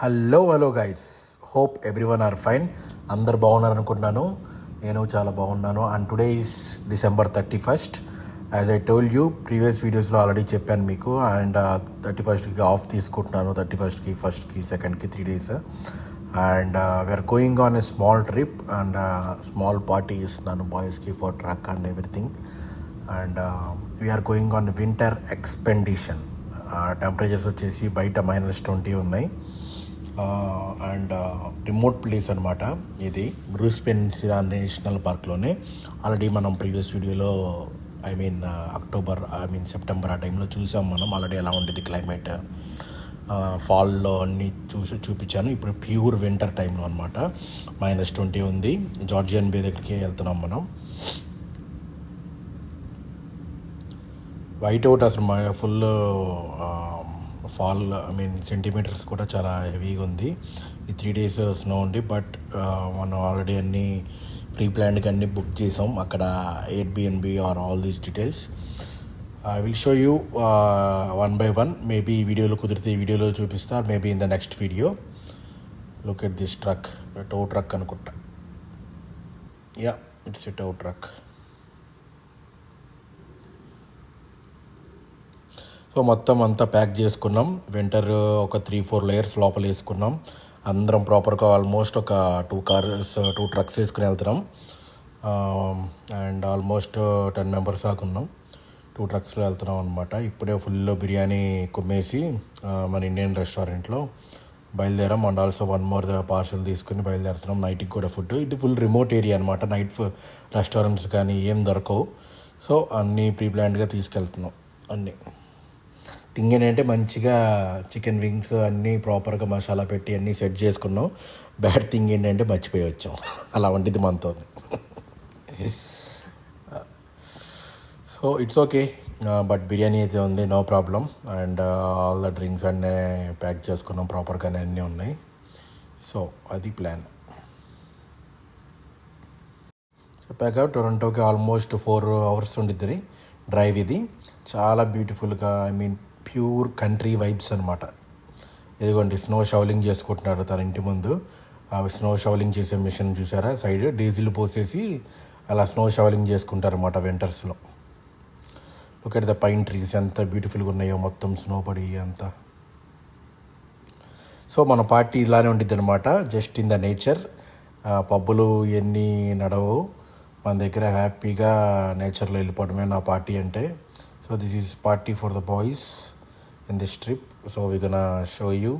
Hello hello guys hope everyone are fine అందరు బాగున్నారు అనుకుంటున్నాను నేను చాలా బాగున్నాను. And today is December thirty first as I told you previous వీడియోస్లో ఆల్రెడీ చెప్పాను మీకు. అండ్ థర్టీ ఫస్ట్కి ఆఫ్ తీసుకుంటున్నాను. థర్టీ ఫస్ట్కి ఫస్ట్కి సెకండ్కి three days and we're going on a small trip and small party ఇస్తున్నాను బాయ్స్కి for truck and everything and we're going on winter expedition temperatures వచ్చేసి బయట మైనస్ ట్వంటీ ఉన్నాయి. అండ్ రిమోట్ ప్లేస్ అనమాట ఇది. బ్రూస్ పెన్సిలా నేషనల్ పార్క్లోనే. ఆల్రెడీ మనం previous వీడియోలో I mean October I mean September ఆ టైంలో చూసాం మనం. ఆల్రెడీ ఎలా ఉండేది క్లైమేట్. ఫాల్లో అన్నీ చూసి చూపించాను. ఇప్పుడు ప్యూర్ వింటర్ టైంలో అనమాట మైనస్ ట్వంటీ ఉంది. జార్జియన్ బే దగ్గరికి వెళ్తున్నాం మనం. వైట్ అవుట్ అసలు full fall I mean centimetres కూడా చాలా హెవీగా ఉంది. ఈ త్రీ డేస్ స్నో ఉంది బట్ మనం ఆల్రెడీ అన్ని ప్రీ ప్లాన్డ్గా అన్నీ బుక్ చేసాం. అక్కడ Airbnb are all these details. I will show you one by one. Maybe ఈ వీడియోలో కుదిరితే ఈ వీడియోలో చూపిస్తా maybe in the next video. Look at this truck tow truck అనుకుంటా. Yeah it's a tow truck. So మొత్తం అంతా ప్యాక్ చేసుకున్నాం. వింటర్ ఒక త్రీ ఫోర్ లేయర్స్ లోపల వేసుకున్నాం. అందరం ప్రాపర్గా ఆల్మోస్ట్ ఒక టూ కార్స్ టూ ట్రక్స్ వేసుకుని వెళ్తున్నాం. అండ్ ఆల్మోస్ట్ టెన్ మెంబర్స్ దాకా ఉన్నాం. టూ ట్రక్స్లో వెళ్తున్నాం అనమాట ఇప్పుడే ఫుల్ బిర్యానీ కుమ్మేసి మన ఇండియన్ రెస్టారెంట్లో బయలుదేరాం. And also one more parcel తీసుకుని బయలుదేరుతున్నాం. నైట్కి కూడా ఫుడ్ ఇది ఫుల్ రిమోట్ ఏరియా అనమాట నైట్ రెస్టారెంట్స్ కానీ ఏం దొరకవు. సో అన్నీ ప్రీ ప్లాన్డ్గా తీసుకెళ్తున్నాం. అన్నీ. థింగ్ ఏంటంటే మంచిగా చికెన్ వింగ్స్ అన్నీ ప్రాపర్గా మసాలా పెట్టి అన్నీ సెట్ చేసుకున్నాం. బ్యాడ్ థింగ్ ఏంటంటే మర్చిపోయి వచ్చాం. అలా వండిది మనతో. So it's okay but biryani అయితే ఉంది no problem and all the drinks అన్నీ ప్యాక్ చేసుకున్నాం ప్రాపర్గానే అన్నీ ఉన్నాయి. సో అది ప్లాన్ చెప్పాక టొరంటోకి ఆల్మోస్ట్ ఫోర్ అవర్స్ ఉండిద్ది డ్రైవ్ ఇది. చాలా బ్యూటిఫుల్గా I mean pure country vibes అనమాట ఇదిగోండి స్నో షవలింగ్ చేసుకుంటున్నారు తన ఇంటి ముందు. ఆ స్నో షవలింగ్ చేసే మిషన్ చూసారా? సైడ్ డీజిల్ పోసేసి అలా స్నో షవలింగ్ చేసుకుంటారు అనమాట వింటర్స్లో లుక్ ద పైన్ ట్రీస్ ఎంత బ్యూటిఫుల్గా ఉన్నాయో మొత్తం స్నో పడి అంతా. సో మన పార్టీ ఇలానే ఉండిద్ది అనమాట జస్ట్ ఇన్ ద నేచర్ పబ్బులు ఇవన్నీ నడవు మన దగ్గర హ్యాపీగా నేచర్లో వెళ్ళిపోవడమే నా పార్టీ అంటే. So this is party for the boys in this trip so we gonna show you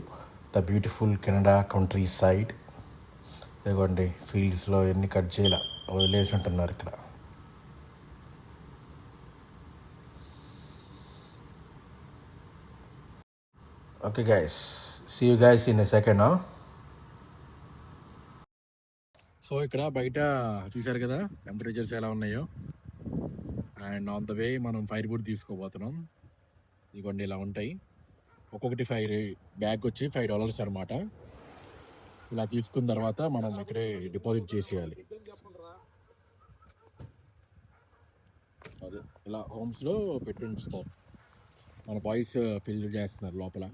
the beautiful Canada countryside ఇదిగోండి ఫీల్డ్స్లో ఎన్ని కట్ చేయాల? వదిలేసి ఉంటున్నారు ఇక్కడ. Okay guys see you guys in a second so ఇక్కడ బయట చూశారు కదా టెంపరేచర్స్ ఎలా ఉన్నాయో. అండ్ ఆన్ ద వే మనం ఫైర్ వుడ్ తీసుకోబోతున్నాం ఇదిగోండి ఇలా ఉంటాయి. ఒక్కొక్కటి ఫైవ్ బ్యాగ్ వచ్చి ఫైవ్ డాలర్స్ అనమాట ఇలా తీసుకున్న తర్వాత మనం ఇక్కడే డిపాజిట్ చేసేయాలి. అదే ఇలా హోమ్స్లో పెట్టి ఉంచుతారు మన బాయ్స్ ఫిల్ చేస్తున్నారు లోపల.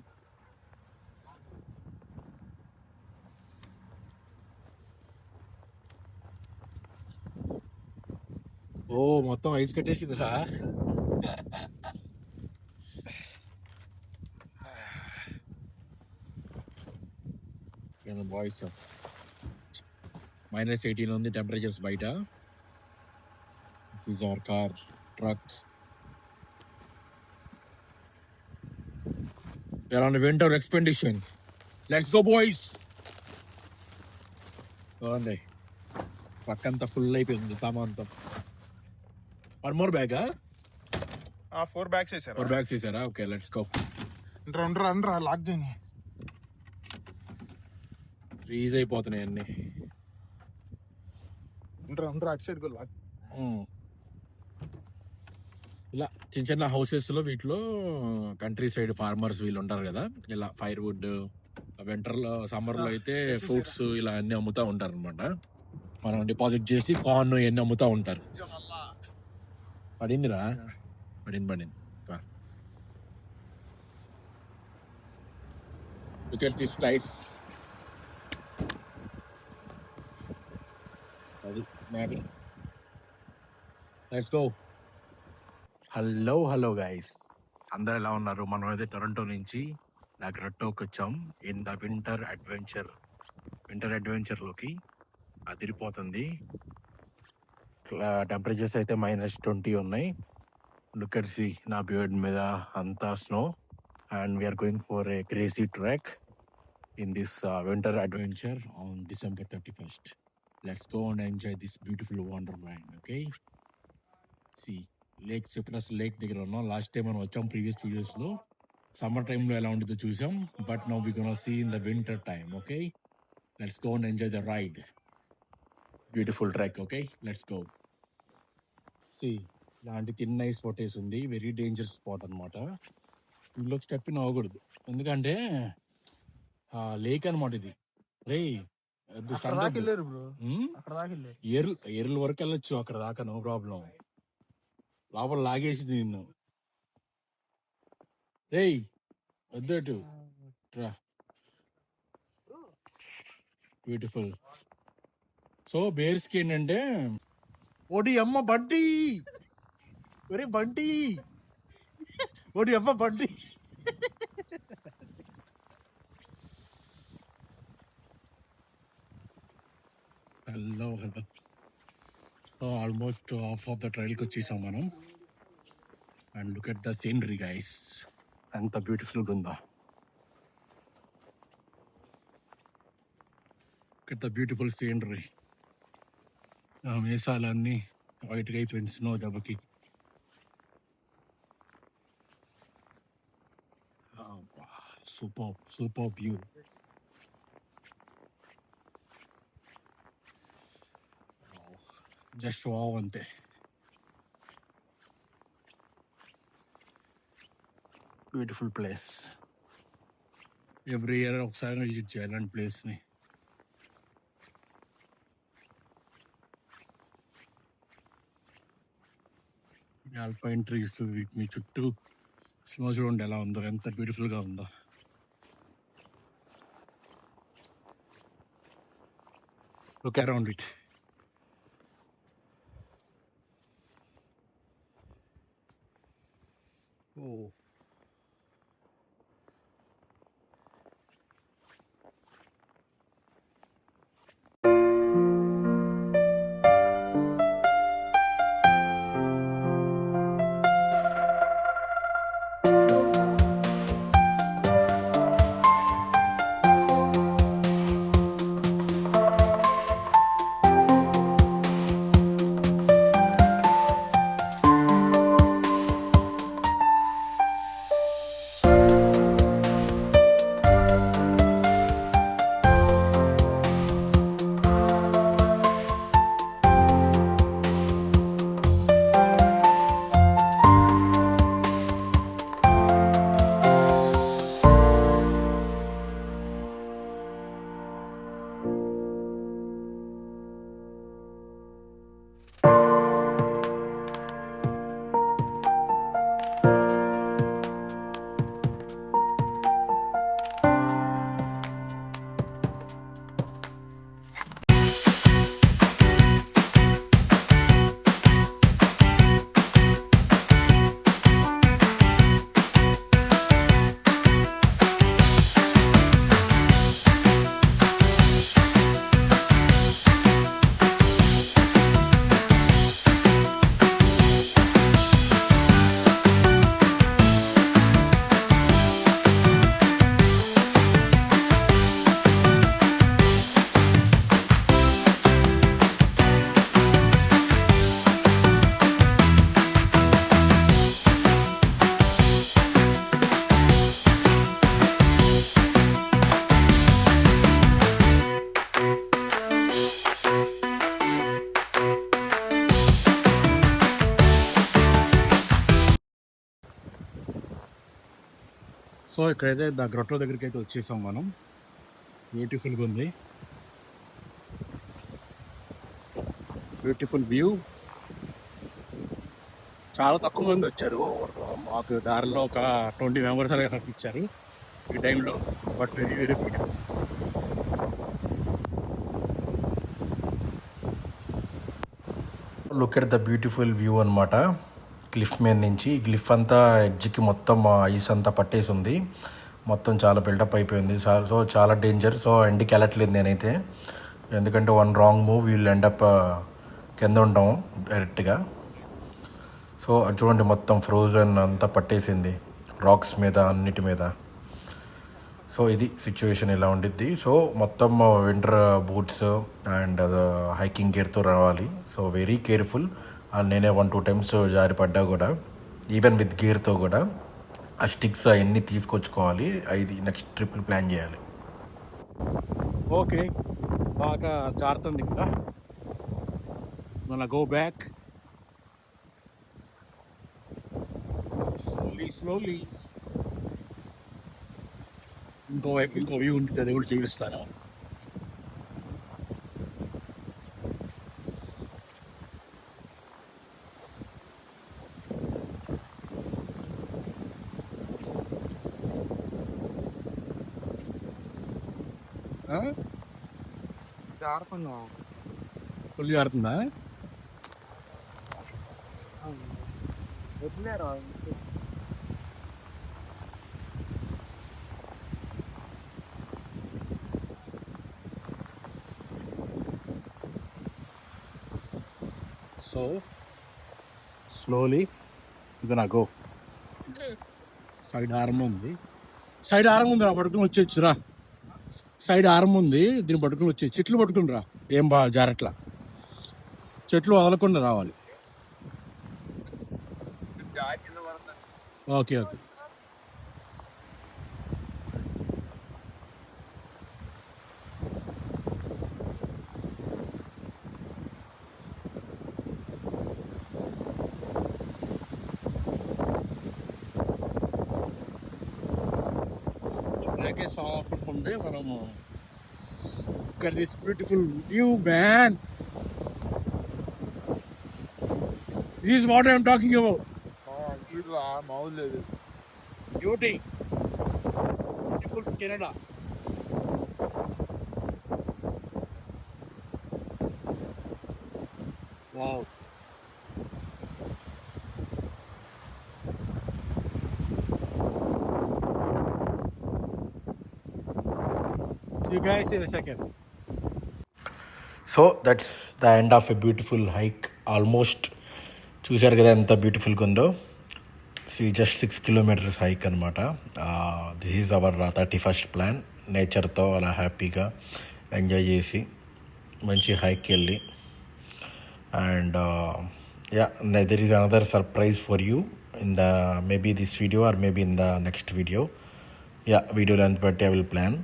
ఓ మొత్తం ఐస్ కట్టేసిందిరా. బాయ్స్ మైనస్ ఎయిటీన్ ఉంది టెంపరేచర్స్ బయట. This is our car truck a winter expedition. Let's go, boys! చూడండి ట్రక్ అంతా ఫుల్ అయిపోయింది సామాన్తో. వన్ మోర్ బ్యాగా ఫోర్ బ్యాగ్స్ వేసారు? ఫోర్ బ్యాగ్స్ వేసారా? ఓకే లెట్స్ గో రండ్రా రండ్రా లాక్ చేయని ఫ్రీజ్ అయిపోతున్నాయి అన్ని. అటు సైడ్ ఇలా చిన్న చిన్న హౌసెస్లో వీటిలో కంట్రీ సైడ్ ఫార్మర్స్ వీళ్ళు ఉంటారు కదా ఇలా ఫైర్ వుడ్ వింటర్లో సమ్మర్లో అయితే ఫ్రూట్స్ ఇలా అన్ని అమ్ముతూ ఉంటారు అనమాట మనం డిపాజిట్ చేసి కార్న్ ఇవన్నీ అమ్ముతూ ఉంటారు. పడిందిరా? పడింది పడింది. దిస్ ప్రైస్ అది matter. Let's go. Hello hello guys. అందరు ఎలా ఉన్నారు? మనం అయితే టొరంటో నుంచి నాగ్రట్టోకి వచ్చాం in the winter adventure. Winter అడ్వెంచర్లోకి అదిరిపోతుంది. టెంపరేచర్స్ అయితే మైనస్ ట్వంటీ ఉన్నాయి. లుక్ సి నా బియర్డ్ మీద అంతా snow. And we're going for a crazy track in this winter adventure on December thirty first let's go and enjoy this beautiful wonderland okay see lake citrus lake దగ్గర ఉన్నాం. Last time మనం వచ్చాం previous వీడియోస్లో summer టైంలో ఎలా ఉంటుందో చూసాం. But now we gonna see in the winter time okay let's go and enjoy the ride beautiful track okay let's go see ఇలాంటి తిన్న ఐస్ స్పాటేస్ ఉంది. వెరీ డేంజర్ స్పాట్ అనమాట ఇందులోకి స్టెప్ అవ్వకూడదు ఎందుకంటే లేక్ అనమాట ఇది. రే ఎర్ల ఎర్ల వరకు వెళ్ళొచ్చు అక్కడ దాకా నో ప్రాబ్లం లోపల లాగేసి నిన్ను. ఏయ్ వద్దటు బ్యూటిఫుల్ సో బేర్స్కి ఏంటంటే ఓడి అమ్మ బంటి ఒరే బంటి ఓడి అమ్మ Bunty hello hello so almost half of the ట్రైల్కి వచ్చేసాం మనం. And look at the scenery guys. అంత బ్యూటిఫుల్గా ఉందా ఇక్కడ ద బ్యూటిఫుల్ సీనరీ. ఆ మేసాలన్నీ వైట్గా అయిపోయింది స్నో దెబ్బకి. Super super view. Just wow అంతే బ్యూటిఫుల్ ప్లేస్ ఎవ్రీ ఇయర్ ఒకసారి విజిట్ చేయాలి అలాంటి ప్లేస్ని ఆల్పైన్ ట్రీస్ మీ చుట్టూ స్నో చూడండి ఎలా ఉందో ఎంత బ్యూటిఫుల్గా ఉందో లుక్ అరౌండ్ ఇట్ సో ఇక్కడైతే ద గ్రొట్టో దగ్గరికి అయితే వచ్చేసాం మనం. బ్యూటిఫుల్గా ఉంది. బ్యూటిఫుల్ వ్యూ చాలా తక్కువ మంది వచ్చారు. మాకు దారిలో ఒక ట్వంటీ మెంబర్స్ అలా కనిపించారు. ఈ టైంలో but very very beautiful look at the beautiful view అనమాట క్లిఫ్ మీద నుంచి. ఈ క్లిఫ్ అంతా ఎడ్జ్కి మొత్తం ఐస్ అంతా పట్టేసి ఉంది మొత్తం చాలా బిల్డప్ అయిపోయింది. సార్ సో చాలా డేంజర్ సో ఎండ్కి వెళ్ళట్లేదు నేనైతే. ఎందుకంటే వన్ రాంగ్ మూవ్ వీళ్ళు ఎండప్ కింద ఉంటాం డైరెక్ట్గా సో అది చూడండి మొత్తం ఫ్రోజన్ అంతా పట్టేసింది. రాక్స్ మీద అన్నిటి మీద. సో ఇది సిచ్యువేషన్ ఇలా ఉండిద్ది. సో మొత్తం వింటర్ బూట్స్ అండ్ హైకింగ్ గేర్తో రావాలి. సో వెరీ కేర్ఫుల్ అండ్ నేనే వన్ టూ టైమ్స్ జారి పడ్డా కూడా. ఈవెన్ విత్ గేర్తో కూడా. ఆ స్టిక్స్ అవన్నీ తీసుకొచ్చుకోవాలి. అది నెక్స్ట్ ట్రిప్ ప్లాన్ చేయాలి. ఓకే బాగా జారుతుంది కదా. మన గో బ్యాక్ స్లోలీ స్లోలీ ఇంకో వైపు ఇంకో వ్యూ ఉంటుంది. అది కూడా చూపిస్తాను జారుకున్నా ఫుల్ వదిలేరా? సో స్లోలీ ఇది నా గో సైడ్ ఆర్మ్ ఉంది. సైడ్ ఆర్మ్ ఉంది రా పట్టుకుని వచ్చేచ్చు రా. సైడ్ ఆరం ఉంది దీన్ని పట్టుకుని వచ్చి చెట్లు పట్టుకుని రా ఏం బా జారట్లా. చెట్లు వదలకుండా రావాలి. Okay okay. ప్యాకేజ్ ఫామ్ అవ్వకుంటే మనము ఇక్కడ this beautiful view man this what I'm talking about మామూలు లేదు beauty beautiful Canada wow you guys in a second. So that's the end of a beautiful hike almost చూశారు కదా ఎంత బ్యూటిఫుల్గా ఉందో? See just six kilometers hike అనమాట this is our thirty first plan నేచర్తో అలా హ్యాపీగా ఎంజాయ్ చేసి మంచి హైక్ వెళ్ళి. And yeah there is another surprise for you in the maybe this video or maybe in the next video yeah video length బట్టి I will plan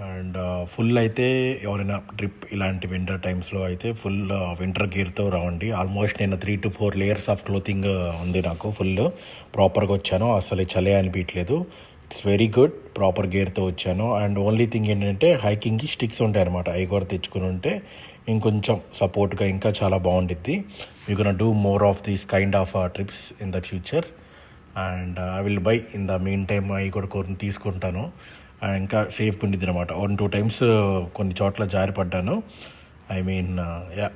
and full అయితే ఎవరైనా trip ఇలాంటి winter టైమ్స్లో అయితే full winter గేర్తో రావండి almost నేను three to four layers of clothing ఉంది నాకు ఫుల్. ప్రాపర్గా వచ్చాను. అసలు చలే అనిపించలేదు ఇట్స్ వెరీ గుడ్ ప్రాపర్ గేర్తో వచ్చాను. అండ్ ఓన్లీ థింగ్ ఏంటంటే హైకింగ్కి స్టిక్స్ ఉంటాయి అనమాట అవి కూడా తెచ్చుకుని ఉంటే ఇంకొంచెం సపోర్ట్గా ఇంకా చాలా బాగుండిద్ది. You can do more of these kind of trips in the future and I will buy in the main time అవి కూడా కొన్ని తీసుకుంటాను. ఇంకా సేఫ్ ఉండిద్ది అనమాట వన్ టూ టైమ్స్ కొన్ని చోట్ల జారిపడ్డాను I mean yeah.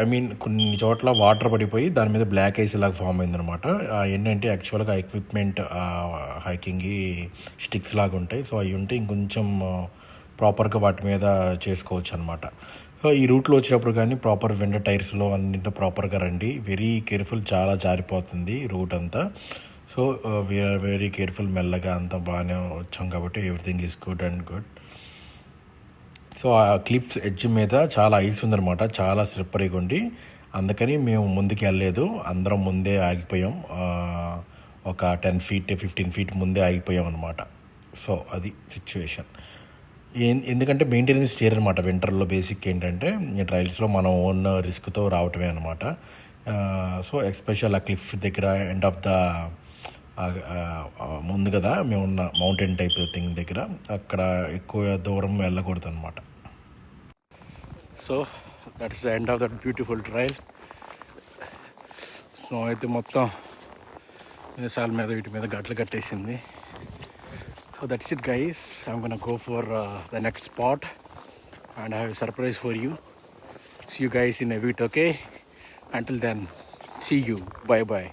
I mean కొన్ని చోట్ల వాటర్ పడిపోయి దాని మీద బ్లాక్ ఐస్ లాగా ఫామ్ అయిందనమాట ఏంటంటే యాక్చువల్గా ఎక్విప్మెంట్ హైకింగ్కి స్టిక్స్ లాగా ఉంటాయి. సో అవి ఉంటే ఇంకొంచెం ప్రాపర్గా వాటి మీద చేసుకోవచ్చు అనమాట సో ఈ రూట్లో వచ్చినప్పుడు కానీ ప్రాపర్ వెండ టైర్స్లో అన్నింటిలో ప్రాపర్గా రండి. వెరీ కేర్ఫుల్ చాలా జారిపోతుంది రూట్ అంతా. సో వీఆర్ వెరీ కేర్ఫుల్ మెల్లగా అంతా బాగానే వచ్చాం కాబట్టి everything is good and good so ఆ క్లిప్స్ ఎడ్జ్ మీద చాలా ఐస్ ఉందన్నమాట. చాలా స్లిప్పరీగా ఉండి. అందుకని మేము ముందుకు వెళ్ళలేదు. అందరం ముందే ఆగిపోయాం. ఒక టెన్ ఫీట్ ఫిఫ్టీన్ ఫీట్ ముందే ఆగిపోయాం అనమాట సో అది సిచ్యువేషన్ ఎందుకంటే మెయింటెనెన్స్ చేయరు అనమాట వింటర్లో బేసిక్ ఏంటంటే ట్రైల్స్లో ట్రయల్స్లో మనం ఓన్ రిస్క్తో రావటమే అనమాట సో ఎక్స్పెషల్ ఆ క్లిఫ్ దగ్గర ఎండ్ ఆఫ్ ద ముందు కదా మేము ఉన్న మౌంటైన్ టైప్ థింగ్ దగ్గర అక్కడ ఎక్కువ దూరం వెళ్ళకూడదు అనమాట so that's the end of that beautiful trail so అయితే మొత్తం మీసాల మీద వీటి మీద గట్లు కట్టేసింది. So that's it guys I'm gonna go for the next spot and I have surprise for you see you guys in a bit okay until then see you bye bye